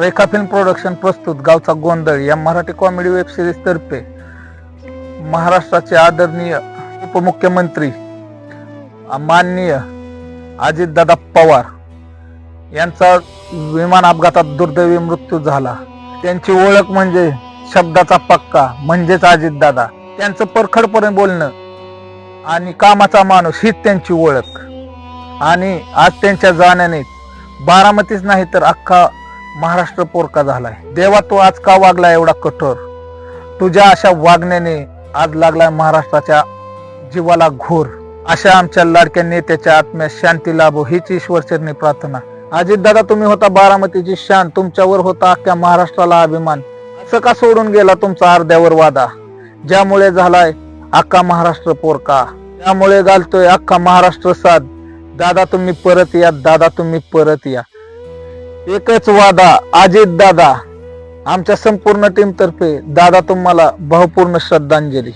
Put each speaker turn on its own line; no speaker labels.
रेखा film production प्रस्तुत गावचा गोंधळ या मराठी कॉमेडी वेब सिरीज तर्फे. महाराष्ट्राचे आदरणीय उपमुख्यमंत्री माननीय अजितदादा पवार यांचा विमान अपघातात दुर्दैवी मृत्यू झाला. त्यांची ओळख म्हणजे शब्दाचा पक्का म्हणजेच अजितदादा. त्यांचं परखडपणे बोलणं आणि कामाचा माणूस हीच त्यांची ओळख. आणि आज त्यांच्या जाण्याने बारामतीच नाही तर अख्खा महाराष्ट्र पोरका झालाय. देवा तू आज का वागला एवढा कठोर? तुझ्या अशा वागण्याने आज लागलाय महाराष्ट्राच्या जीवाला घोर. अशा आमच्या लाडक्या नेत्याच्या आत्म्यात शांती लाभो हीच ईश्वरचरणी प्रार्थना. अजितदादा तुम्ही होता बारामतीची शान तुमच्यावर होता अख्ख्या महाराष्ट्राला अभिमान. असं का सोडून गेला तुमचा अर्ध्यावर वादा? ज्यामुळे झालाय अख्खा महाराष्ट्र पोरका. त्यामुळे घालतोय अख्खा महाराष्ट्र साथ दादा तुम्ही परत या दादा तुम्ही परत या. एकच वादा अजित दादा. आमच्या संपूर्ण टीम तर्फे दादा तुम्हाला भावपूर्ण श्रद्धांजली.